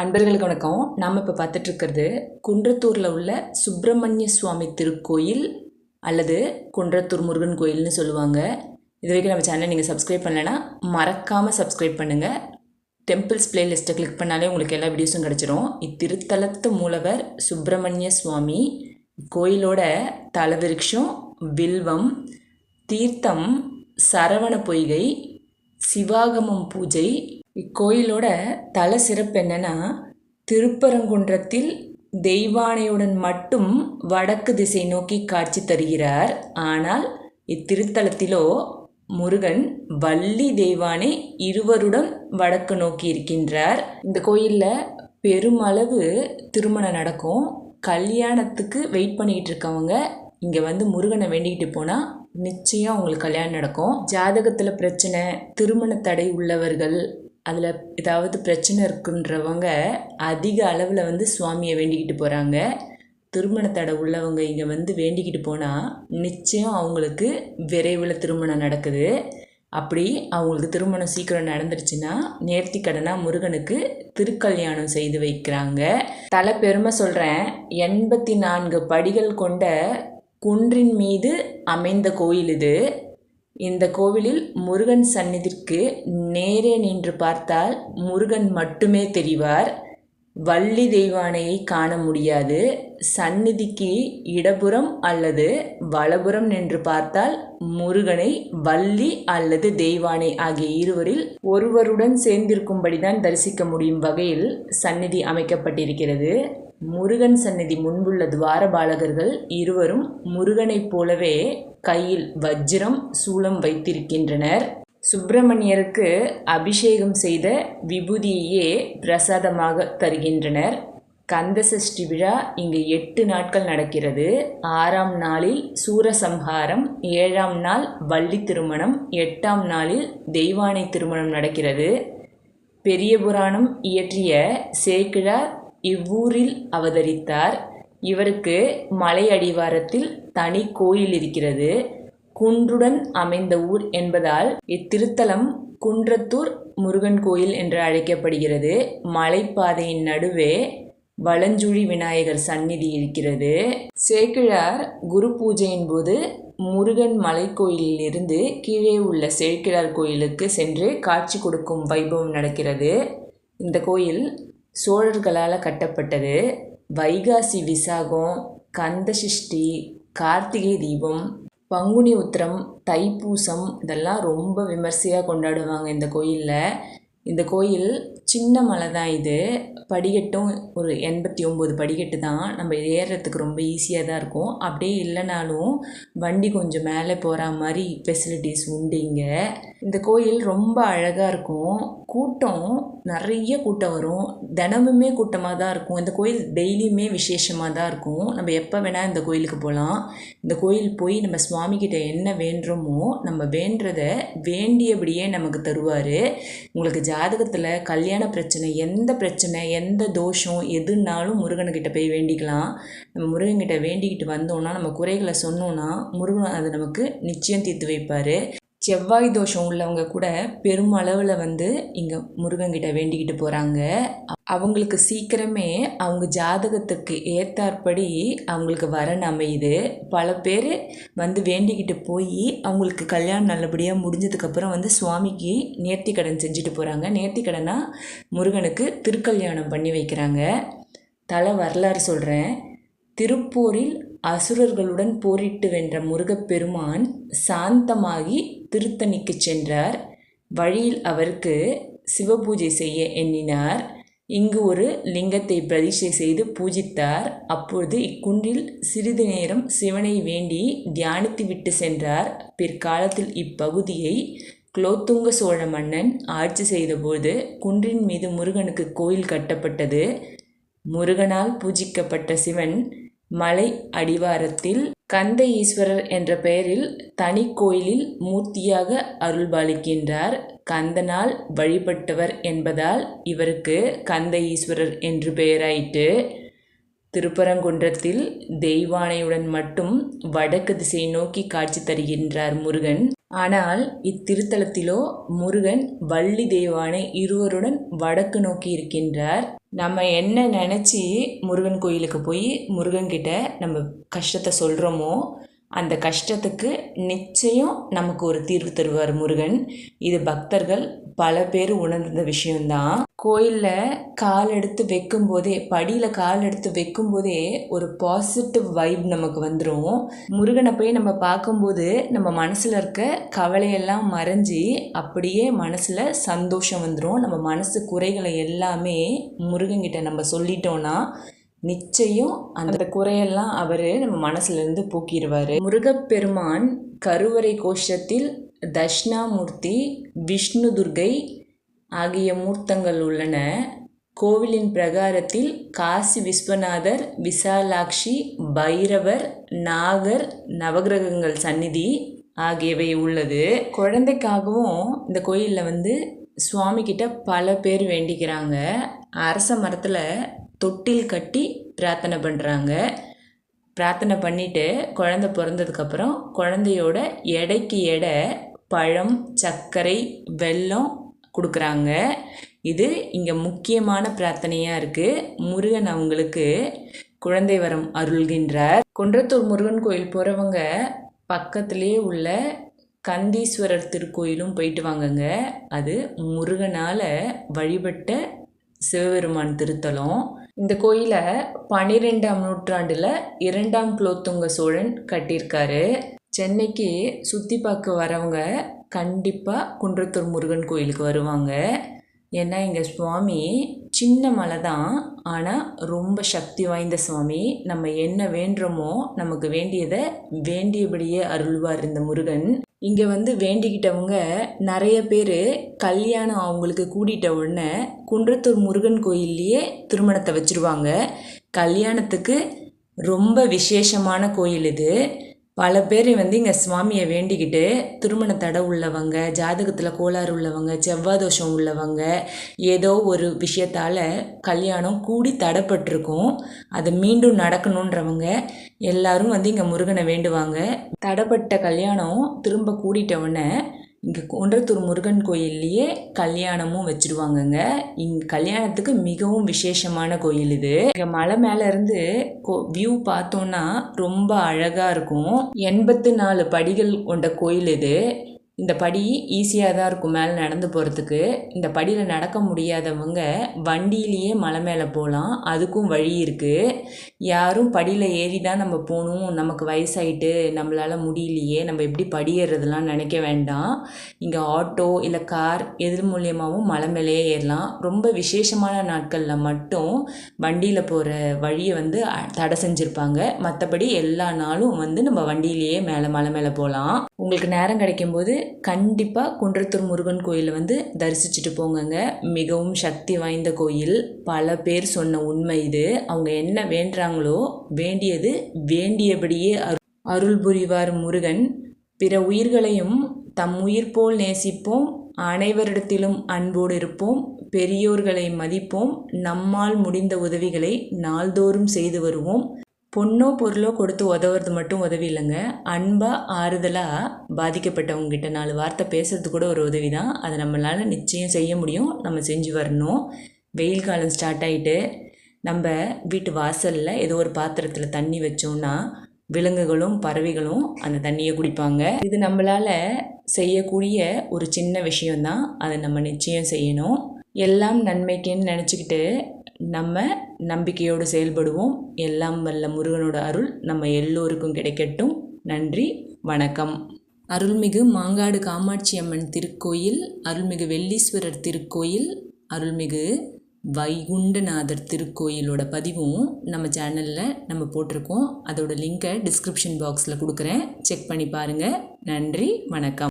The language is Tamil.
அன்பர்களுக்கு வணக்கம். நாம் இப்போ பார்த்துட்ருக்கிறது குன்றத்தூரில் உள்ள சுப்பிரமணிய சுவாமி திருக்கோயில் அல்லது குன்றத்தூர் முருகன் கோயில்னு சொல்லுவாங்க. இது வரைக்கும் நம்ம சேனலை நீங்கள் சப்ஸ்கிரைப் பண்ணலைன்னா மறக்காமல் சப்ஸ்கிரைப் பண்ணுங்கள் டெம்பிள்ஸ் பிளேலிஸ்ட்டை கிளிக் பண்ணாலே உங்களுக்கு எல்லா வீடியோஸும் கிடச்சிரும். இத்திருத்தலத்து மூலவர் சுப்பிரமணிய சுவாமி கோயிலோட தலவிருட்சம் வில்வம் தீர்த்தம் சரவண பொய்கை சிவாகமம் பூஜை இக்கோயிலோட தல சிறப்பு என்னன்னா திருப்பரங்குன்றத்தில் தெய்வானையுடன் மட்டும் வடக்கு திசை நோக்கி காட்சி தருகிறார். ஆனால் இத்திருத்தலத்திலோ முருகன் வள்ளி தெய்வானை இருவருடன் வடக்கு நோக்கி இருக்கின்றார். இந்த கோயிலில் பெருமளவு திருமணம் நடக்கும். கல்யாணத்துக்கு வெயிட் பண்ணிக்கிட்டு இருக்கவங்க இங்கே வந்து முருகனை வேண்டிக்கிட்டு போனால் நிச்சயம் அவங்களுக்கு கல்யாணம் நடக்கும். ஜாதகத்தில் பிரச்சனை திருமண தடை உள்ளவர்கள் அதில் ஏதாவது பிரச்சனை இருக்குன்றவங்க அதிக அளவில் வந்து சுவாமியை வேண்டிக்கிட்டு போகிறாங்க திருமணத்தடை உள்ளவங்க இங்கே வந்து வேண்டிக்கிட்டு போனால் நிச்சயம் அவங்களுக்கு விரைவில் திருமணம் நடக்குது. அப்படி அவங்களுக்கு திருமணம் சீக்கிரம் நடந்துருச்சுன்னா நேர்த்தி கடனாக முருகனுக்கு திருக்கல்யாணம் செய்து வைக்கிறாங்க. தலை பெருமை சொல்கிறேன் எண்பத்தி நான்கு படிகள் கொண்ட குன்றின் மீது அமைந்த கோயில் இது. இந்த கோவிலில் முருகன் சந்நிதிக்கு நேரே நின்று பார்த்தால் முருகன் மட்டுமே தெரிவார். வள்ளி தெய்வானையை காண முடியாது. சந்நிதிக்கு இடபுறம் அல்லது வலபுறம் நின்று பார்த்தால் முருகனை வள்ளி அல்லது தெய்வானை ஆகிய இருவரில் ஒருவருடன் சேர்ந்திருக்கும்படிதான் தரிசிக்க முடியும் வகையில் சந்நிதி அமைக்கப்பட்டிருக்கிறது. முருகன் சந்நிதி முன்புள்ள துவாரபாலகர்கள் இருவரும் முருகனைப் போலவே கையில் வஜ்ரம் சூலம் வைத்திருக்கின்றனர். சுப்பிரமணியருக்கு அபிஷேகம் செய்த விபூதியையே பிரசாதமாக தருகின்றனர். கந்தசஷ்டி விழா இங்கு எட்டு நாட்கள் நடக்கிறது. ஆறாம் நாளில் சூரசம்ஹாரம் ஏழாம் நாள் வள்ளி திருமணம் எட்டாம் நாளில் தெய்வானை திருமணம் நடக்கிறது. பெரிய புராணம் இயற்றிய சேக்கிழார் இவ்வூரில் அவதரித்தார். இவருக்கு மலை அடிவாரத்தில் தனி கோயில் இருக்கிறது. குன்றுடன் அமைந்த ஊர் என்பதால் இத்திருத்தலம் குன்றத்தூர் முருகன் கோயில் என்று அழைக்கப்படுகிறது. மலைப்பாதையின் நடுவே வலஞ்சுழி விநாயகர் சந்நிதி இருக்கிறது. சேக்கிழார் குரு பூஜையின் போது முருகன் மலைக்கோயிலில் இருந்து கீழே உள்ள சேக்கிழார் கோயிலுக்கு சென்று காட்சி கொடுக்கும் வைபவம் நடக்கிறது. இந்த கோயில் சோழர்களால் கட்டப்பட்டது வைகாசி விசாகம் கந்தசஷ்டி கார்த்திகை தீபம் பங்குனி உத்திரம் தைப்பூசம் இதெல்லாம் ரொம்ப விமர்சையாக கொண்டாடுவாங்க இந்த கோயிலில். இந்த கோயில் சின்ன மலை தான் இது. படிக்கட்டும் ஒரு எண்பத்தி ஒம்பது படிக்கட்டு தான். நம்ம ஏறுறதுக்கு ரொம்ப ஈஸியாக தான் இருக்கும். அப்படியே இல்லைனாலும் வண்டி கொஞ்சம் மேலே போகிற மாதிரி ஃபெசிலிட்டிஸ் உண்டு இங்கே. இந்த கோயில் ரொம்ப அழகாக இருக்கும். கூட்டம் நிறைய கூட்டம் வரும். தினமுமே கூட்டமாக தான் இருக்கும். இந்த கோயில் டெய்லியுமே விசேஷமாக தான் இருக்கும். நம்ம எப்போ வேணால் இந்த கோயிலுக்கு போகலாம். இந்த கோயில் போய் நம்ம சுவாமிகிட்ட என்ன வேண்டுறோமோ நம்ம வேண்டுறத வேண்டியபடியே நமக்கு தருவார். உங்களுக்கு ஜாதகத்தில் கல்யாணம் கல்யாண பிரச்சனை எந்த பிரச்சனை எந்த தோஷம் எதுனாலும் முருகன்கிட்ட போய் வேண்டிக்கலாம். நம்ம முருகன்கிட்ட வேண்டிக்கிட்டு வந்தோம்னா நம்ம குறைகளை சொன்னோன்னா முருகன் அதை நமக்கு நிச்சயம் தீர்த்து வைப்பார். செவ்வாய் தோஷம் உள்ளவங்க கூட பெருமளவில் வந்து இங்கே முருகன்கிட்ட வேண்டிக்கிட்டு போகிறாங்க அவங்களுக்கு சீக்கிரமே அவங்க ஜாதகத்துக்கு ஏற்றாற்படி அவங்களுக்கு வரன் அமையுது. பல பேர் வந்து வேண்டிக்கிட்டு போய் அவங்களுக்கு கல்யாணம் நல்லபடியாக முடிஞ்சதுக்கப்புறம் வந்து சுவாமிக்கு நேர்த்தி கடன் செஞ்சுட்டு போகிறாங்க நேர்த்தி கடனாக முருகனுக்கு திருக்கல்யாணம் பண்ணி வைக்கிறாங்க. தலை வரலாறு சொல்கிறேன் திருப்பூரில் அசுரர்களுடன் போரிட்டு வென்ற முருகப்பெருமான் சாந்தமாகி திருத்தணிக்கு சென்றார். வழியில் அவருக்கு சிவபூஜை செய்ய எண்ணினார். இங்கு ஒரு லிங்கத்தை பிரதிஷ்டை செய்து பூஜித்தார். அப்பொழுது இக்குன்றில் சிறிது நேரம் சிவனை வேண்டி தியானித்து விட்டு சென்றார். பிற்காலத்தில் இப்பகுதியை குலோத்துங்க சோழ மன்னன் ஆட்சி செய்தபோது குன்றின் மீது முருகனுக்கு கோயில் கட்டப்பட்டது. முருகனால் பூஜிக்கப்பட்ட சிவன் மலை அடிவாரத்தில் கந்த ஈஸ்வரர் என்ற பெயரில் தனி கோயிலில் மூர்த்தியாக அருள்பாலிக்கின்றார். கந்தனால் வழிபட்டவர் என்பதால் இவருக்கு கந்த ஈஸ்வரர் என்று பெயராயிற்று. திருப்பரங்குன்றத்தில் தெய்வானையுடன் மட்டும் வடக்கு திசை நோக்கி காட்சி தருகின்றார் முருகன். ஆனால் இத்திருத்தலத்திலோ முருகன் வள்ளி தெய்வானை இருவருடன் வடக்கு நோக்கி இருக்கின்றார். நம்ம என்ன நினச்சி முருகன் கோயிலுக்கு போய் முருகன்கிட்ட நம்ம கஷ்டத்தை சொல்கிறோமோ அந்த கஷ்டத்துக்கு நிச்சயம் நமக்கு ஒரு தீர்வு தருவார் முருகன். இது பக்தர்கள் பல பேர் உணர்ந்த விஷயம்தான். கோயிலில் கால் எடுத்து வைக்கும் போதே படியில் கால் எடுத்து வைக்கும்போதே ஒரு பாசிட்டிவ் வைப் நமக்கு வந்துடும் முருகனை போய் நம்ம பார்க்கும்போது நம்ம மனசில் இருக்க கவலையெல்லாம் மறைஞ்சி அப்படியே மனசில் சந்தோஷம் வந்துடும் நம்ம மனசு குறைகளை எல்லாமே முருகன்கிட்ட நம்ம சொல்லிட்டோன்னா நிச்சயம் அந்த குறையெல்லாம் அவர் நம்ம மனசுலேருந்து போக்கிடுவார் முருகப்பெருமான் கருவறை கோஷத்தில் தட்சிணாமூர்த்தி விஷ்ணு துர்கை ஆகிய மூர்த்தங்கள் உள்ளன. கோவிலின் பிரகாரத்தில் காசி விஸ்வநாதர் விசாலாட்சி பைரவர் நாகர் நவகிரகங்கள் சந்நிதி ஆகியவை உள்ளது. குழந்தைக்காகவும் இந்த கோயிலில் வந்து சுவாமிக்கிட்ட பல பேர் வேண்டிக்கிறாங்க. அரச மரத்தில் தொட்டில் கட்டி பிரார்த்தனை பண்ணுறாங்க பிரார்த்தனை பண்ணிவிட்டு குழந்த பிறந்ததுக்கப்புறம் குழந்தையோட எடைக்கு எடை பழம் சர்க்கரை வெல்லம் கொடுக்குறாங்க. இது இங்கே முக்கியமான பிரார்த்தனையாக இருக்குது முருகன் அவங்களுக்கு குழந்தை வரம் அருள்கின்றார். குன்றத்தூர் முருகன் கோயில் போகிறவங்க பக்கத்துலேயே உள்ள கந்தீஸ்வரர் திருக்கோயிலும் போயிட்டு வாங்கங்க. அது முருகனால் வழிபட்ட சிவபெருமான் திருத்தலம். இந்த கோயிலை பன்னிரெண்டாம் நூற்றாண்டில் இரண்டாம் குலோத்துங்க சோழன் கட்டியிருக்காரு. சென்னைக்கு சுற்றி பார்க்க வரவங்க கண்டிப்பாக குன்றத்தூர் முருகன் கோயிலுக்கு வருவாங்க. ஏன்னா எங்கள் சுவாமி சின்ன மலை தான். ஆனால் ரொம்ப சக்தி வாய்ந்த சுவாமி. நம்ம என்ன வேண்டுறோமோ நமக்கு வேண்டியதை வேண்டியபடியே அருள்வார் இந்த முருகன். இங்கே வந்து வேண்டிக்கிட்டவங்க நிறைய பேர் கல்யாணம் அவங்களுக்கு கூட்டிகிட்ட உடனே குன்றத்தூர் முருகன் கோயில்லையே திருமணத்தை வச்சுருவாங்க. கல்யாணத்துக்கு ரொம்ப விசேஷமான கோயில் இது. பல பேர் வந்து இங்கே சுவாமியை வேண்டிக்கிட்டு திருமண தடை உள்ளவங்க ஜாதகத்தில் கோளாறு உள்ளவங்க செவ்வாய் தோஷம் உள்ளவங்க ஏதோ ஒரு விஷயத்தால் கல்யாணம் கூடி தடைப்பட்டிருக்கும். அது மீண்டும் நடக்கணுன்றவங்க எல்லாரும் வந்து இங்கே முருகனை வேண்டுவாங்க. தடைப்பட்ட கல்யாணம் திரும்ப கூடிட்டவுடனே இங்கே குன்றத்தூர் முருகன் கோயில்லையே கல்யாணமும் வச்சுருவாங்கங்க. இங்கே கல்யாணத்துக்கு மிகவும் விசேஷமான கோயில் இது. இங்கே மலை மேலே இருந்து கோ வியூ பார்த்தோன்னா ரொம்ப அழகாக இருக்கும். எண்பத்து நாலு படிகள் கொண்ட கோயில் இது. இந்த படி ஈஸியாக தான் இருக்கும் மேலே நடந்து போகிறதுக்கு இந்த படியில் நடக்க முடியாதவங்க வண்டியிலேயே மலை மேலே போகலாம் அதுக்கும் வழி இருக்குது யாரும் படியில் ஏறி தான் நம்ம போகணும் நமக்கு வயசாயிட்டு நம்மளால் முடியலையே. நம்ம எப்படி படி நினைக்க வேண்டாம். இங்கே ஆட்டோ இல்லை கார் எது மூலியமாகவும் மலை மேலேயே ஏறலாம். ரொம்ப விசேஷமான நாட்களில் மட்டும் வண்டியில் போகிற வழியை வந்து தடை செஞ்சுருப்பாங்க. மற்றபடி எல்லா நாளும் வந்து நம்ம வண்டியிலேயே மேலே மலை மேலே போகலாம் உங்களுக்கு நேரம் கிடைக்கும்போது கண்டிப்பாக குன்றத்தூர் முருகன் கோயிலை வந்து தரிசிச்சுட்டு போங்கங்க. மிகவும் சக்தி வாய்ந்த கோயில். பல பேர் சொன்ன உண்மை இது. அவங்க என்ன வேண்டுறாங்களோ வேண்டியது வேண்டியபடியே அரு அருள் புரிவார் முருகன். பிற உயிர்களையும் தம் உயிர் போல் நேசிப்போம். அனைவரிடத்திலும் அன்போடு இருப்போம். பெரியோர்களை மதிப்போம். நம்மால் முடிந்த உதவிகளை நாள்தோறும் செய்து வருவோம். பொண்ணோ பொருளோ கொடுத்து உதவுறது மட்டும் உதவி இல்லைங்க. அன்பாக ஆறுதலாக பாதிக்கப்பட்டவங்ககிட்ட நாலு வார்த்தை பேசுறது கூட ஒரு உதவி தான் அதை நம்மளால் நிச்சயம் செய்ய முடியும். நம்ம செஞ்சு வரணும். வெயில் காலம் ஸ்டார்ட் ஆகிட்டு நம்ம வீட்டு வாசலில் ஏதோ ஒரு பாத்திரத்தில் தண்ணி வச்சோன்னா விலங்குகளும் பறவைகளும் அந்த தண்ணியை குடிப்பாங்க. இது நம்மளால் செய்யக்கூடிய ஒரு சின்ன விஷயந்தான் அதை நம்ம நிச்சயம் செய்யணும். எல்லாம் நன்மைக்குன்னு நினச்சிக்கிட்டு நம்ம நம்பிக்கையோடு செயல்படுவோம். எல்லாம் வல்ல முருகனோட அருள் நம்ம எல்லோருக்கும் கிடைக்கட்டும். நன்றி வணக்கம். அருள்மிகு மாங்காடு காமாட்சி அம்மன் திருக்கோயில் அருள்மிகு வெள்ளீஸ்வரர் திருக்கோயில் அருள்மிகு வைகுண்டநாதர் திருக்கோயிலோட பதிவும் நம்ம சேனலில் நம்ம போட்டிருக்கோம். அதோட லிங்க்கை டிஸ்கிரிப்ஷன் பாக்ஸில் கொடுக்குறேன். செக் பண்ணி பாருங்கள் நன்றி வணக்கம்.